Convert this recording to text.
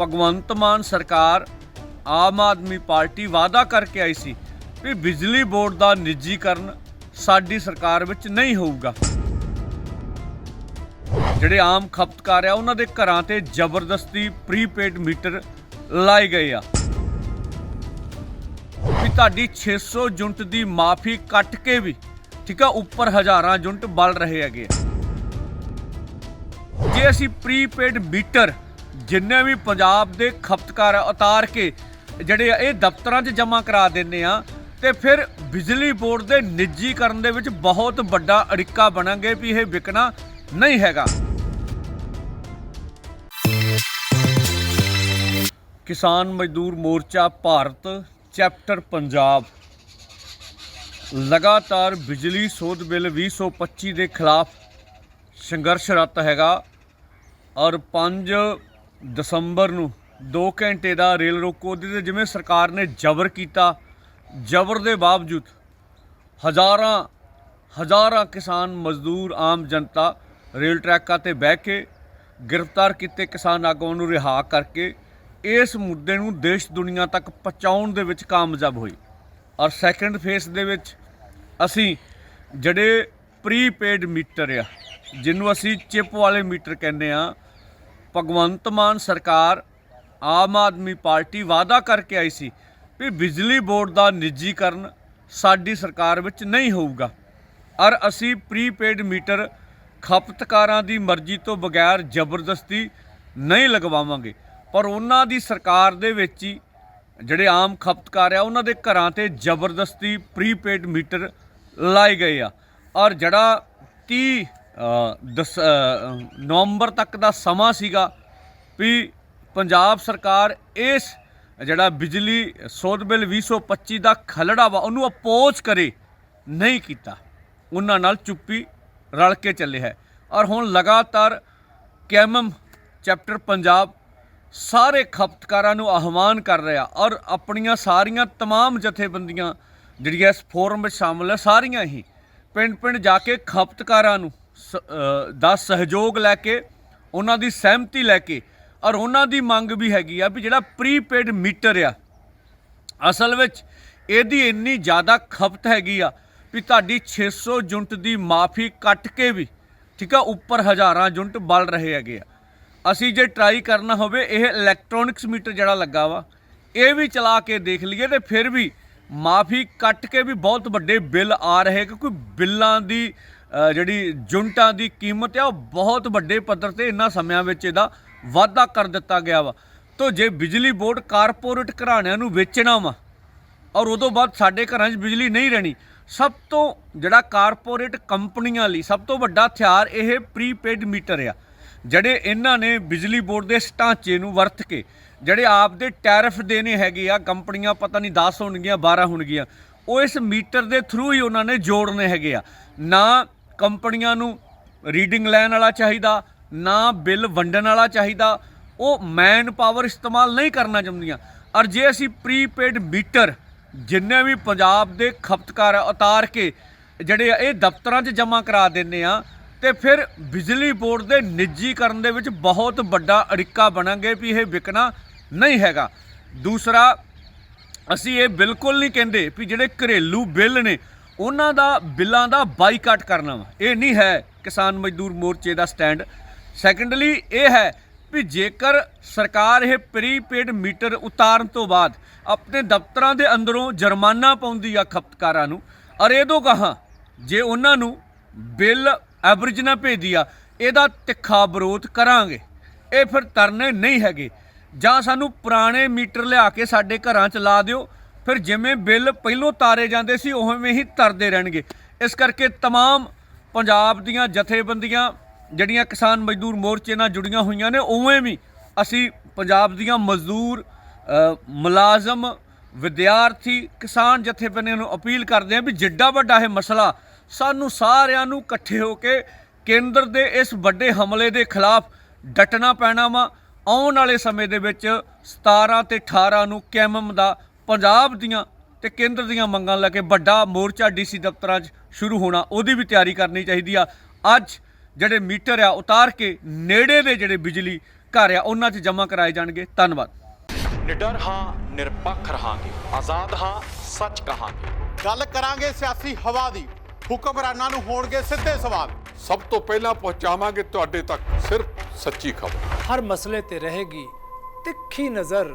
ਭਗਵੰਤ ਮਾਨ ਸਰਕਾਰ ਆਮ ਆਦਮੀ ਪਾਰਟੀ ਵਾਅਦਾ ਕਰਕੇ ਆਈ ਸੀ ਵੀ ਬਿਜਲੀ ਬੋਰਡ ਦਾ ਨਿੱਜੀਕਰਨ ਸਾਡੀ ਸਰਕਾਰ ਵਿੱਚ ਨਹੀਂ ਹੋਊਗਾ। ਜਿਹੜੇ ਆਮ ਖਪਤਕਾਰ ਆ, ਉਹਨਾਂ ਦੇ ਘਰਾਂ ਤੇ ਜ਼ਬਰਦਸਤੀ ਪ੍ਰੀਪੇਡ ਮੀਟਰ ਲਾਏ ਗਏ ਆ। ਵੀ ਤੁਹਾਡੀ 600 ਯੂਨਿਟ ਦੀ ਮਾਫੀ ਕੱਟ ਕੇ ਵੀ, ਠੀਕ ਆ, ਉੱਪਰ ਹਜ਼ਾਰਾਂ ਯੂਨਿਟ ਬਲ ਰਹੇ ਹੈਗੇ ਆ। ਜੇ ਅਸੀਂ ਪ੍ਰੀਪੇਡ ਮੀਟਰ ਜਿੰਨੇ ਵੀ ਪੰਜਾਬ ਦੇ ਖਪਤਕਾਰ ਉਤਾਰ ਕੇ ਜਿਹੜੇ ਆ, ਇਹ ਦਫ਼ਤਰਾਂ 'ਚ ਜਮ੍ਹਾਂ ਕਰਾ ਦਿੰਨੇ ਆ, ਤੇ ਫਿਰ ਬਿਜਲੀ ਬੋਰਡ ਦੇ ਨਿੱਜੀਕਰਨ ਦੇ ਵਿੱਚ ਬਹੁਤ ਵੱਡਾ ਅੜਿੱਕਾ ਬਣਾਂਗੇ ਵੀ ਇਹ ਵਿਕਣਾ ਨਹੀਂ ਹੈਗਾ। ਕਿਸਾਨ ਮਜ਼ਦੂਰ ਮੋਰਚਾ ਭਾਰਤ, ਚੈਪਟਰ ਪੰਜਾਬ। ਲਗਾਤਾਰ ਬਿਜਲੀ ਸੋਧ ਬਿੱਲ 2025 ਦੇ ਖਿਲਾਫ ਸੰਘਰਸ਼ਰਤ ਹੈਗਾ ਔਰ 5 ਦਸੰਬਰ ਨੂੰ 2 ਘੰਟੇ ਦਾ ਰੇਲ ਰੋਕੋ ਉਹਦੇ ਤੇ ਜਿਵੇਂ ਸਰਕਾਰ ਨੇ ਜ਼ਬਰ ਕੀਤਾ, ਜ਼ਬਰ ਦੇ ਬਾਵਜੂਦ ਹਜ਼ਾਰਾਂ ਹਜ਼ਾਰਾਂ ਕਿਸਾਨ, ਮਜ਼ਦੂਰ, ਆਮ ਜਨਤਾ ਰੇਲ ਟਰੈਕਾਂ ਤੇ ਬਹਿ ਕੇ ਗ੍ਰਿਫਤਾਰ ਕੀਤੇ ਕਿਸਾਨ ਆਗੂਆਂ ਨੂੰ ਰਿਹਾ ਕਰਕੇ ਇਸ ਮੁੱਦੇ ਨੂੰ ਦੇਸ਼ ਦੁਨੀਆ ਤੱਕ ਪਹੁੰਚਾਉਣ ਦੇ ਵਿੱਚ ਕਾਮਯਾਬ ਹੋਈ। ਔਰ ਸੈਕੰਡ ਫੇਸ ਦੇ ਵਿੱਚ ਅਸੀਂ ਜਿਹੜੇ ਪ੍ਰੀਪੇਡ ਮੀਟਰ ਆ, ਜਿਹਨੂੰ ਅਸੀਂ ਚਿਪ ਵਾਲੇ ਮੀਟਰ ਕਹਿੰਦੇ ਆ ਭਗਵੰਤ ਮਾਨ ਸਰਕਾਰ ਆਮ ਆਦਮੀ ਪਾਰਟੀ ਵਾਅਦਾ ਕਰਕੇ ਆਈ ਸੀ ਵੀ ਬਿਜਲੀ ਬੋਰਡ ਦਾ ਨਿੱਜੀਕਰਨ ਸਾਡੀ ਸਰਕਾਰ ਵਿੱਚ ਨਹੀਂ ਹੋਊਗਾ। ਔਰ ਅਸੀਂ ਪ੍ਰੀਪੇਡ ਮੀਟਰ ਖਪਤਕਾਰਾਂ ਦੀ ਮਰਜ਼ੀ ਤੋਂ ਬਗੈਰ ਜ਼ਬਰਦਸਤੀ ਨਹੀਂ ਲਗਵਾਵਾਂਗੇ। ਪਰ ਉਹਨਾਂ ਦੀ ਸਰਕਾਰ ਦੇ ਵਿੱਚ ਹੀ ਜਿਹੜੇ ਆਮ ਖਪਤਕਾਰ ਆ, ਉਹਨਾਂ ਦੇ ਘਰਾਂ ਤੇ ਜ਼ਬਰਦਸਤੀ ਪ੍ਰੀਪੇਡ ਮੀਟਰ ਲਾਏ ਗਏ ਆ। ਔਰ ਜਿਹੜਾ 30 ਦਸ ਅ, ਨਵੰਬਰ ਤੱਕ ਦਾ ਸਮਾਂ ਸੀਗਾ ਵੀ ਪੰਜਾਬ ਸਰਕਾਰ ਇਸ ਜਿਹੜਾ ਬਿਜਲੀ ਸੋਧ ਬਿੱਲ 2025 ਦਾ ਖਲੜਾ ਵਾ ਉਹਨੂੰ ਅਪੋਜ਼ ਕਰੇ ਨਹੀਂ ਕੀਤਾ ਉਹਨਾਂ ਨਾਲ ਚੁੱਪੀ ਰਲ ਕੇ ਚੱਲੇ ਹੈ ਔਰ ਹੁਣ ਲਗਾਤਾਰ ਕੈਮਮ ਚੈਪਟਰ ਪੰਜਾਬ ਸਾਰੇ ਖਪਤਕਾਰਾਂ ਨੂੰ ਆਹਵਾਨ ਕਰ ਰਿਹਾ ਔਰ ਆਪਣੀਆਂ ਸਾਰੀਆਂ तमाम ਜਥੇਬੰਦੀਆਂ ਜਿਹੜੀਆਂ ਇਸ ਫੋਰਮ ਵਿੱਚ ਸ਼ਾਮਲ ਹੈ ਸਾਰੀਆਂ ਹੀ ਪਿੰਡ ਪਿੰਡ ਜਾ ਕੇ ਖਪਤਕਾਰਾਂ ਨੂੰ ਸ- ਅ, ਦਾ ਸਹਿਯੋਗ ਲੈ ਕੇ, ਉਹਨਾਂ ਦੀ ਸਹਿਮਤੀ ਲੈ ਕੇ, ਔਰ ਉਹਨਾਂ ਦੀ ਮੰਗ ਵੀ ਹੈਗੀ ਆ ਵੀ ਜਿਹੜਾ ਪ੍ਰੀਪੇਡ ਮੀਟਰ ਆ, ਅਸਲ ਵਿੱਚ ਇਹਦੀ ਇੰਨੀ ਜ਼ਿਆਦਾ ਖਪਤ ਹੈਗੀ ਆ ਵੀ ਤੁਹਾਡੀ 600 ਯੂਨਿਟ ਦੀ ਮਾਫੀ ਕੱਟ ਕੇ ਵੀ, ਠੀਕ ਆ, ਉੱਪਰ ਹਜ਼ਾਰਾਂ ਯੂਨਿਟ ਬਲ ਰਹੇ ਹੈਗੇ ਆ। ਅਸੀਂ ਜੇ ਟਰਾਈ ਕਰਨਾ ਹੋਵੇ, ਇਹ ਇਲੈਕਟ੍ਰੋਨਿਕਸ ਮੀਟਰ ਜਿਹੜਾ ਲੱਗਾ ਵਾ, ਇਹ ਵੀ ਚਲਾ ਕੇ ਦੇਖ ਲਈਏ ਤੇ ਫਿਰ ਵੀ ਮਾਫੀ ਕੱਟ ਕੇ ਵੀ ਬਹੁਤ ਵੱਡੇ ਬਿੱਲ ਆ ਰਹੇ ਕਿਉਂਕਿ ਬਿੱਲਾਂ ਦੀ ਜਿਹੜੀ ਯੂਨਿਟਾਂ ਦੀ ਕੀਮਤ ਆ ਉਹ ਬਹੁਤ ਵੱਡੇ ਪੱਧਰ ਤੇ ਇਹਨਾਂ ਸਮਿਆਂ ਵਿੱਚ ਇਹਦਾ ਵਾਧਾ ਕਰ ਦਿੱਤਾ ਗਿਆ ਵਾ। ਤੋ ਜੇ ਬਿਜਲੀ ਬੋਰਡ ਕਾਰਪੋਰੇਟ ਘਰਾਣਿਆਂ ਨੂੰ ਵੇਚਣਾ ਵਾ ਔਰ ਉਦੋਂ ਬਾਅਦ ਸਾਡੇ ਘਰਾਂ 'ਚ ਬਿਜਲੀ ਨਹੀਂ ਰਹਿਣੀ, ਸਭ ਤੋਂ ਜਿਹੜਾ ਕਾਰਪੋਰੇਟ ਕੰਪਨੀਆਂ ਲਈ ਸਭ ਤੋਂ ਵੱਡਾ ਹਥਿਆਰ ਇਹ ਪ੍ਰੀਪੇਡ ਮੀਟਰ ਆ, ਜਿਹੜੇ ਇਹਨਾਂ ਨੇ ਬਿਜਲੀ ਬੋਰਡ ਦੇ ਢਾਂਚੇ ਨੂੰ ਵਰਤ ਕੇ, ਜਿਹੜੇ ਆਪ ਦੇ ਟੈਰਿਫ ਦੇਣੇ ਹੈਗੇ ਆ, ਕੰਪਨੀਆਂ ਪਤਾ ਨਹੀਂ 10 ਹੋਣਗੀਆਂ 12 ਹੋਣਗੀਆਂ, ਉਹ ਇਸ ਮੀਟਰ ਦੇ ਥਰੂ ਹੀ ਉਹਨਾਂ ਨੇ ਜੋੜਨੇ ਹੈਗੇ ਆ। ਨਾ ਕੰਪਨੀਆਂ ਨੂੰ ਰੀਡਿੰਗ ਲੈਣ ਵਾਲਾ ਚਾਹੀਦਾ, ਨਾ ਬਿੱਲ ਵੰਡਣ ਵਾਲਾ ਚਾਹੀਦਾ, ਉਹ ਮੈਨ ਪਾਵਰ ਇਸਤੇਮਾਲ ਨਹੀਂ ਕਰਨਾ ਚਾਹੁੰਦੀਆਂ। ਔਰ ਜੇ ਅਸੀਂ ਪ੍ਰੀਪੇਡ ਮੀਟਰ ਜਿੰਨੇ ਵੀ ਪੰਜਾਬ ਦੇ ਖਪਤਕਾਰ ਉਤਾਰ ਕੇ ਜਿਹੜੇ ਆ, ਇਹ ਦਫ਼ਤਰਾਂ 'ਚ ਜਮ੍ਹਾਂ ਕਰਾ ਦਿੰਨੇ ਆ, ਤੇ ਫਿਰ ਬਿਜਲੀ ਬੋਰਡ ਦੇ ਨਿੱਜੀਕਰਨ ਦੇ ਵਿੱਚ ਬਹੁਤ ਵੱਡਾ ਅੜਿੱਕਾ ਬਣਾਂਗੇ ਵੀ ਇਹ ਵਿਕਣਾ ਨਹੀਂ ਹੈਗਾ। ਦੂਸਰਾ, ਅਸੀਂ ਇਹ ਬਿਲਕੁਲ ਨਹੀਂ ਕਹਿੰਦੇ ਵੀ ਜਿਹੜੇ ਘਰੇਲੂ ਬਿੱਲ ਨੇ ਉਹਨਾਂ ਦਾ ਬਿੱਲਾਂ ਦਾ ਬਾਈਕਾਟ ਕਰਨਾ ਵਾ। ਇਹ ਨਹੀਂ ਹੈ ਕਿਸਾਨ ਮਜ਼ਦੂਰ ਮੋਰਚੇ ਦਾ ਸਟੈਂਡ। ਸੈਕੰਡਲੀ ਇਹ ਹੈ ਵੀ ਜੇਕਰ ਸਰਕਾਰ ਇਹ ਪ੍ਰੀਪੇਡ ਮੀਟਰ ਉਤਾਰਨ ਤੋਂ ਬਾਅਦ ਆਪਣੇ ਦਫ਼ਤਰਾਂ ਦੇ ਅੰਦਰੋਂ ਜੁਰਮਾਨਾ ਪਾਉਂਦੀ ਆ ਖਪਤਕਾਰਾਂ ਨੂੰ ਔਰ ਇਹ ਤੋਂ ਗਾਹਾਂ, ਜੇ ਉਹਨਾਂ ਨੂੰ ਬਿੱਲ ਐਵਰੇਜ ਨਾ ਭੇਜਦੀ ਆ, ਇਹਦਾ ਤਿੱਖਾ ਵਿਰੋਧ ਕਰਾਂਗੇ। ਇਹ ਫਿਰ ਤਰਨੇ ਨਹੀਂ ਹੈਗੇ। ਜਾਂ ਸਾਨੂੰ ਪੁਰਾਣੇ ਮੀਟਰ ਲਿਆ ਕੇ ਸਾਡੇ ਘਰਾਂ 'ਚ ਲਾ ਦਿਓ ਫਿਰ ਜਿਵੇਂ ਬਿੱਲ ਪਹਿਲੋਂ ਤਾਰੇ ਜਾਂਦੇ ਸੀ ਉਵੇਂ ਹੀ ਤਰਦੇ ਰਹਿਣਗੇ ਇਸ ਕਰਕੇ तमाम ਪੰਜਾਬ ਦੀਆਂ ਜਥੇਬੰਦੀਆਂ ਜਿਹੜੀਆਂ ਕਿਸਾਨ ਮਜ਼ਦੂਰ ਮੋਰਚੇ ਨਾਲ ਜੁੜੀਆਂ ਹੋਈਆਂ ਨੇ ਉਵੇਂ ਵੀ ਅਸੀਂ ਪੰਜਾਬ ਦੀਆਂ ਮਜ਼ਦੂਰ ਅ, ਮੁਲਾਜ਼ਮ ਵਿਦਿਆਰਥੀ ਕਿਸਾਨ ਜਥੇਬੰਦੀਆਂ ਨੂੰ ਅਪੀਲ ਕਰਦੇ ਹਾਂ ਵੀ ਜਿੱਡਾ ਵੱਡਾ ਇਹ ਮਸਲਾ ਸਾਨੂੰ ਸਾਰਿਆਂ ਨੂੰ ਇਕੱਠੇ ਹੋ ਕੇ ਕੇਂਦਰ ਦੇ ਇਸ ਵੱਡੇ ਹਮਲੇ ਦੇ ਖਿਲਾਫ ਡਟਣਾ ਪੈਣਾ ਵਾ ਆਉਣ ਵਾਲੇ ਸਮੇਂ ਦੇ ਵਿੱਚ 17 ਤੇ 18 ਨੂੰ ਕੈਮਮ ਦਾ ਪੰਜਾਬ ਦੀਆਂ ਤੇ ਕੇਂਦਰ ਦੀਆਂ ਮੰਗਾਂ ਲੈ ਕੇ ਵੱਡਾ ਮੋਰਚਾ ਡੀਸੀ ਦਫ਼ਤਰਾਂ 'ਚ ਸ਼ੁਰੂ ਹੋਣਾ ਉਹਦੀ ਵੀ ਤਿਆਰੀ ਕਰਨੀ ਚਾਹੀਦੀ ਆ। ਅੱਜ ਜਿਹੜੇ ਮੀਟਰ ਆ ਉਤਾਰ ਕੇ ਨੇੜੇ ਦੇ ਜਿਹੜੇ ਬਿਜਲੀ ਘਰ ਆ ਉਹਨਾਂ 'ਚ ਜਮ੍ਹਾਂ ਕਰਾਏ ਜਾਣਗੇ। ਧੰਨਵਾਦ। ਨਿਡਰ ਹਾਂ ਨਿਰਪੱਖ ਰਹਾਂਗੇ। ਆਜ਼ਾਦ ਹਾਂ ਸੱਚ ਕਹਾਂਗੇ। ਗੱਲ ਕਰਾਂਗੇ ਸਿਆਸੀ ਹਵਾ ਦੀ। ਹੁਕਮਰਾਨਾਂ ਨੂੰ ਹੋਣਗੇ ਸਿੱਧੇ ਸਵਾਲ। ਸਭ ਤੋਂ ਪਹਿਲਾਂ ਪਹੁੰਚਾਵਾਂਗੇ ਤੁਹਾਡੇ ਤੱਕ ਸਿਰਫ ਸੱਚੀ ਖਬਰ। ਹਰ ਮਸਲੇ ਤੇ ਰਹੇਗੀ ਤਿੱਖੀ ਨਜ਼ਰ।